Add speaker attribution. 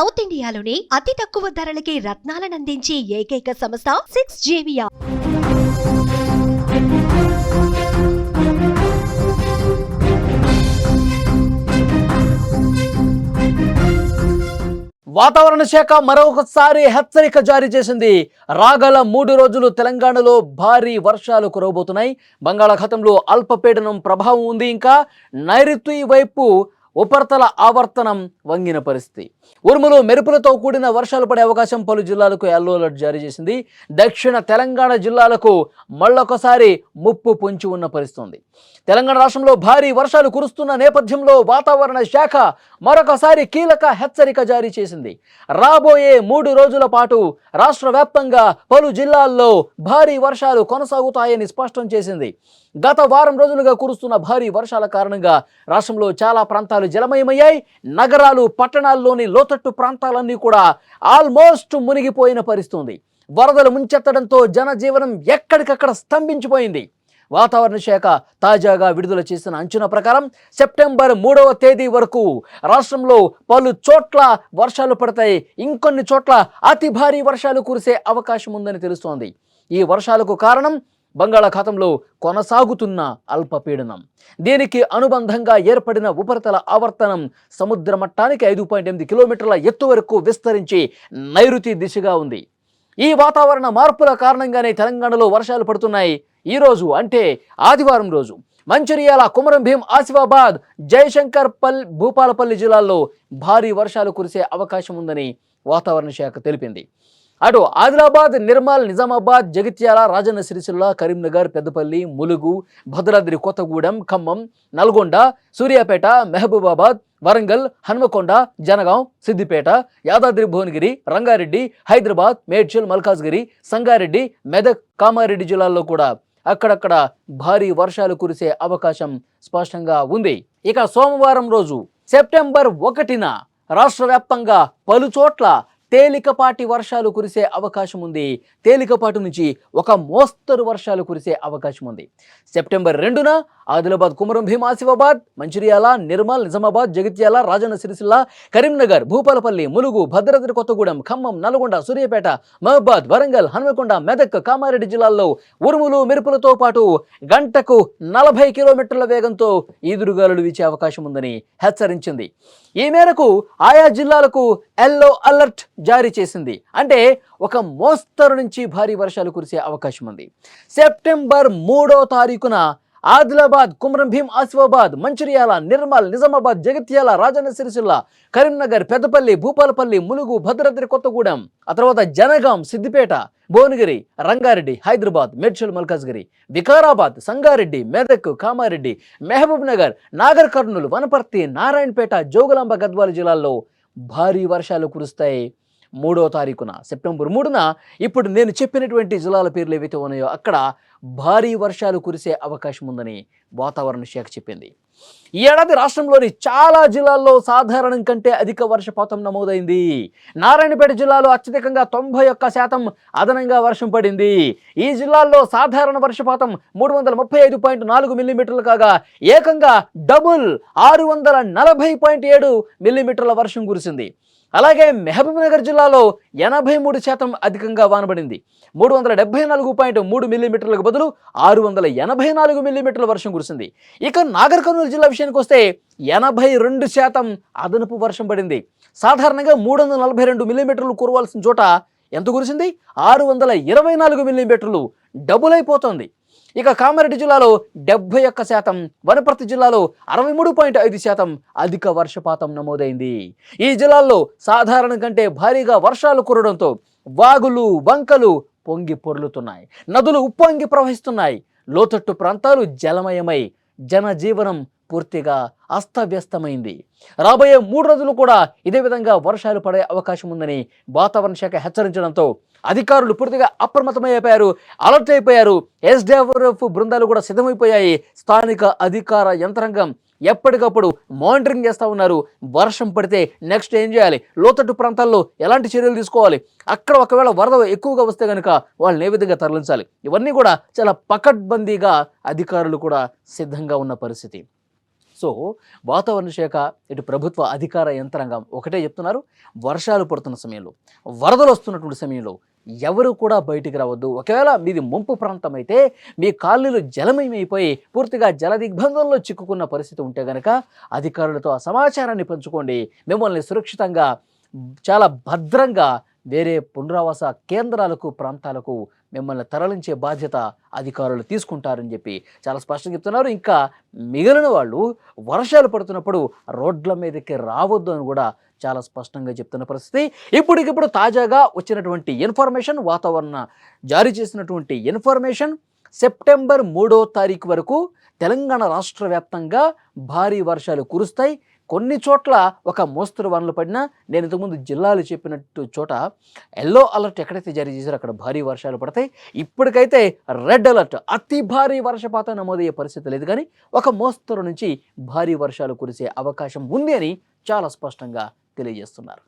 Speaker 1: South ఇండియాలోనే అతి తక్కువ ధరలకి రత్నాలనందించే ఏకైక సంస్థ సిక్స్ జేవియా
Speaker 2: వాతావరణ శాఖ మరొకసారి హెచ్చరిక జారీ చేసింది. రాగల మూడు రోజులు తెలంగాణలో భారీ వర్షాలు కురవబోతున్నాయి. బంగాళాఖాతంలో అల్పపీడనం ప్రభావం ఉంది. ఇంకా నైరుతి వైపు ఉపరితల ఆవర్తనం వంగిన పరిస్థితి. ఉరుములు మెరుపులతో కూడిన వర్షాలు పడే అవకాశం పలు జిల్లాలకు ఎల్లో అలర్ట్ జారీ చేసింది. దక్షిణ తెలంగాణ జిల్లాలకు మళ్ళొకసారి ముప్పు పొంచి ఉన్న పరిస్థితి ఉంది తెలంగాణ రాష్ట్రంలో భారీ వర్షాలు కురుస్తున్న నేపథ్యంలో వాతావరణ శాఖ మరొకసారి కీలక హెచ్చరిక జారీ చేసింది. రాబోయే మూడు రోజుల పాటు రాష్ట్ర వ్యాప్తంగా పలు జిల్లాల్లో భారీ వర్షాలు కొనసాగుతాయని స్పష్టం చేసింది. గత వారం రోజులుగా కురుస్తున్న భారీ వర్షాల కారణంగా రాష్ట్రంలో చాలా ప్రాంతాలు జలమయమయ్యాయి. నగరాలు పట్టణాల్లోని లోతట్టు ప్రాంతాలన్నీ కూడా ఆల్మోస్ట్ మునిగిపోయిన పరిస్థితుంది. వరదలు ముంచెత్తడంతో జనజీవనం ఎక్కడికక్కడ స్తంభించిపోయింది. వాతావరణ శాఖ తాజాగా విడుదల చేసిన అంచనా ప్రకారం సెప్టెంబర్ మూడవ తేదీ వరకు రాష్ట్రంలో పలు చోట్ల వర్షాలు పడతాయి. ఇంకొన్ని చోట్ల అతి భారీ వర్షాలు కురిసే అవకాశం ఉందని తెలుస్తోంది. ఈ వర్షాలకు కారణం బంగాళాఖాతంలో కొనసాగుతున్న అల్పపీడనం. దీనికి అనుబంధంగా ఏర్పడిన ఉపరితల ఆవర్తనం సముద్ర మట్టానికి ఐదు పాయింట్ ఎనిమిది కిలోమీటర్ల ఎత్తు వరకు విస్తరించి నైరుతి దిశగా ఉంది. ఈ వాతావరణ మార్పుల కారణంగానే తెలంగాణలో వర్షాలు పడుతున్నాయి. ఈ రోజు అంటే ఆదివారం రోజు మంచిర్యాల కుమరం భీం ఆసిఫాబాద్ జయశంకర్ పల్ భూపాలపల్లి జిల్లాల్లో భారీ వర్షాలు కురిసే అవకాశం ఉందని వాతావరణ శాఖ తెలిపింది. అటు ఆదిలాబాద్ నిర్మల్ నిజామాబాద్ జగిత్యాల రాజన్న సిరిసిల్ల కరీంనగర్ పెద్దపల్లి ములుగు భద్రాద్రి కొత్తగూడెం ఖమ్మం నల్గొండ సూర్యాపేట మెహబూబాబాద్ వరంగల్ హన్మకొండ జనగాం సిద్దిపేట యాదాద్రి భువనగిరి రంగారెడ్డి హైదరాబాద్ మేడ్చల్ మల్కాజ్గిరి సంగారెడ్డి మెదక్ కామారెడ్డి జిల్లాల్లో కూడా అక్కడక్కడ భారీ వర్షాలు కురిసే అవకాశం స్పష్టంగా ఉంది. ఇక సోమవారం రోజు సెప్టెంబర్ ఒకటిన రాష్ట్ర వ్యాప్తంగా పలుచోట్ల తేలికపాటి వర్షాలు కురిసే అవకాశం ఉంది. తేలికపాటి నుంచి ఒక మోస్తరు వర్షాలు కురిసే అవకాశం ఉంది. సెప్టెంబర్ రెండున ఆదిలాబాద్ కుమరం భీం ఆసిఫాబాద్ మంచిర్యాల నిర్మల్ నిజామాబాద్ జగిత్యాల రాజన్న సిరిసిల్ల కరీంనగర్ భూపాలపల్లి ములుగు భద్రాద్రి కొత్తగూడెం ఖమ్మం నల్గొండ సూర్యాపేట మహబాద్ వరంగల్ హన్మకొండ మెదక్ కామారెడ్డి జిల్లాల్లో ఉరుములు మెరుపులతో పాటు గంటకు నలభై కిలోమీటర్ల వేగంతో ఈదురుగాలులు వీచే అవకాశం ఉందని హెచ్చరించింది. ఈ మేరకు ఆయా జిల్లాలకు ఎల్లో అలర్ట్ జారీ చేసింది. అంటే ఒక మోస్తరు నుంచి భారీ వర్షాలు కురిసే అవకాశం ఉంది. సెప్టెంబర్ మూడో తారీఖున ఆదిలాబాద్ కుమ్రం భీం ఆసిఫాబాద్ మంచిర్యాల నిర్మల్ నిజామాబాద్ జగిత్యాల రాజన్న సిరిసిల్ల కరీంనగర్ పెద్దపల్లి భూపాలపల్లి ములుగు భద్రాద్రి కొత్తగూడెం ఆ తర్వాత జనగాం సిద్దిపేట భువనగిరి రంగారెడ్డి హైదరాబాద్ మేడ్చల్ మల్కాజ్గిరి వికారాబాద్ సంగారెడ్డి మెదక్ కామారెడ్డి మహబూబ్ నగర్ నాగర్ కర్నూలు వనపర్తి నారాయణపేట జోగులాంబ గద్వాల జిల్లాల్లో భారీ వర్షాలు కురుస్తాయి. మూడో తారీఖున సెప్టెంబర్ మూడున ఇప్పుడు నేను చెప్పినటువంటి జిల్లాల పేర్లు ఏవైతే ఉన్నాయో అక్కడ భారీ వర్షాలు కురిసే అవకాశం ఉందని వాతావరణ శాఖ చెప్పింది. ఈ ఏడాది రాష్ట్రంలోని చాలా జిల్లాల్లో సాధారణం కంటే అధిక వర్షపాతం నమోదైంది. నారాయణపేట జిల్లాలో అత్యధికంగా తొంభై ఒక్క శాతం అదనంగా వర్షం పడింది. ఈ జిల్లాల్లో సాధారణ వర్షపాతం మూడు వందల ముప్పై ఐదు పాయింట్ నాలుగు మిల్లీమీటర్లు కాగా ఏకంగా డబుల్ ఆరు వందల నలభై పాయింట్ ఏడు మిల్లీమీటర్ల వర్షం కురిసింది. అలాగే మహబూబ్నగర్ జిల్లాలో ఎనభై మూడు శాతం అధికంగా వానబడింది. మూడు వందల డెబ్బై నాలుగు పాయింట్ మూడు మిల్లీమీటర్లకు బదులు ఆరు వందల ఎనభై నాలుగు మిల్లీమీటర్ల వర్షం కురిసింది. ఇక నాగర్ కర్నూలు జిల్లా విషయానికి వస్తే ఎనభై రెండు శాతం అదనపు వర్షం పడింది. సాధారణంగా మూడు వందల నలభై రెండు మిల్లీమీటర్లు కురవాల్సిన చోట ఎంత కురిసింది? ఆరు వందల ఇరవై నాలుగు మిల్లీమీటర్లు డబుల్ అయిపోతుంది. ఇక కామారెడ్డి జిల్లాలో డెబ్బై ఒక్క శాతం వనపర్తి జిల్లాలో అరవై మూడు పాయింట్ ఐదు శాతం అధిక వర్షపాతం నమోదైంది. ఈ జిల్లాల్లో సాధారణం కంటే భారీగా వర్షాలు కురవడంతో వాగులు వంకలు పొంగి పొర్లుతున్నాయి. నదులు ఉప్పొంగి ప్రవహిస్తున్నాయి. లోతట్టు ప్రాంతాలు జలమయమై జనజీవనం పూర్తిగా అస్తవ్యస్తమైంది. రాబోయే మూడు రోజులు కూడా ఇదే విధంగా వర్షాలు పడే అవకాశం ఉందని వాతావరణ శాఖ హెచ్చరించడంతో అధికారులు పూర్తిగా అప్రమత్తమైపోయారు అలర్ట్ అయిపోయారు. ఎస్డిఎఫ్ బృందాలు కూడా సిద్ధమైపోయాయి. స్థానిక అధికార యంత్రాంగం ఎప్పటికప్పుడు మానిటరింగ్ చేస్తూ ఉన్నారు. వర్షం పడితే నెక్స్ట్ ఏం చేయాలి? లోతట్టు ప్రాంతాల్లో ఎలాంటి చర్యలు తీసుకోవాలి? అక్కడ ఒకవేళ వరద ఎక్కువగా వస్తే కనుక వాళ్ళని ఏ విధంగా తరలించాలి? ఇవన్నీ కూడా చాలా పకడ్బందీగా అధికారులు కూడా సిద్ధంగా ఉన్న పరిస్థితి. సో వాతావరణ శాఖ ఇటు ప్రభుత్వ అధికార యంత్రాంగం ఒకటే చెప్తున్నారు. వర్షాలు పడుతున్న సమయంలో వరదలు వస్తున్నటువంటి సమయంలో ఎవరు కూడా బయటికి రావద్దు. ఒకవేళ మీది ముంపు ప్రాంతం అయితే మీ కాలనీలు జలమయమైపోయి పూర్తిగా జల దిగ్బంధంలో చిక్కుకున్న పరిస్థితి ఉంటే గనక అధికారులతో ఆ సమాచారాన్ని పంచుకోండి. మిమ్మల్ని సురక్షితంగా చాలా భద్రంగా వేరే పునరావాస కేంద్రాలకు ప్రాంతాలకు మిమ్మల్ని తరలించే బాధ్యత అధికారులు తీసుకుంటారని చెప్పి చాలా స్పష్టంగా చెప్తున్నారు. ఇంకా మిగిలిన వాళ్ళు వర్షాలు పడుతున్నప్పుడు రోడ్ల మీదకి రావద్దు అని కూడా చాలా స్పష్టంగా చెప్తున్న పరిస్థితి. ఇప్పటికిప్పుడు తాజాగా వచ్చినటువంటి ఇన్ఫర్మేషన్ వాతావరణ జారీ చేసినటువంటి ఇన్ఫర్మేషన్ సెప్టెంబర్ మూడో తారీఖు వరకు తెలంగాణ రాష్ట్ర వ్యాప్తంగా భారీ వర్షాలు కురుస్తాయి. కొన్ని చోట్ల ఒక మోస్తరు వానలు పడినా నేను ఇంతకుముందు జిల్లాలు చెప్పినట్టు చోట ఎల్లో అలర్ట్ ఎక్కడైతే జారీ చేశారో అక్కడ భారీ వర్షాలు పడతాయి. ఇప్పటికైతే రెడ్ అలర్ట్ అతి భారీ వర్షపాతం నమోదయ్యే పరిస్థితి లేదు కానీ ఒక మోస్తరు నుంచి భారీ వర్షాలు కురిసే అవకాశం ఉంది అని చాలా స్పష్టంగా తెలియజేస్తున్నారు.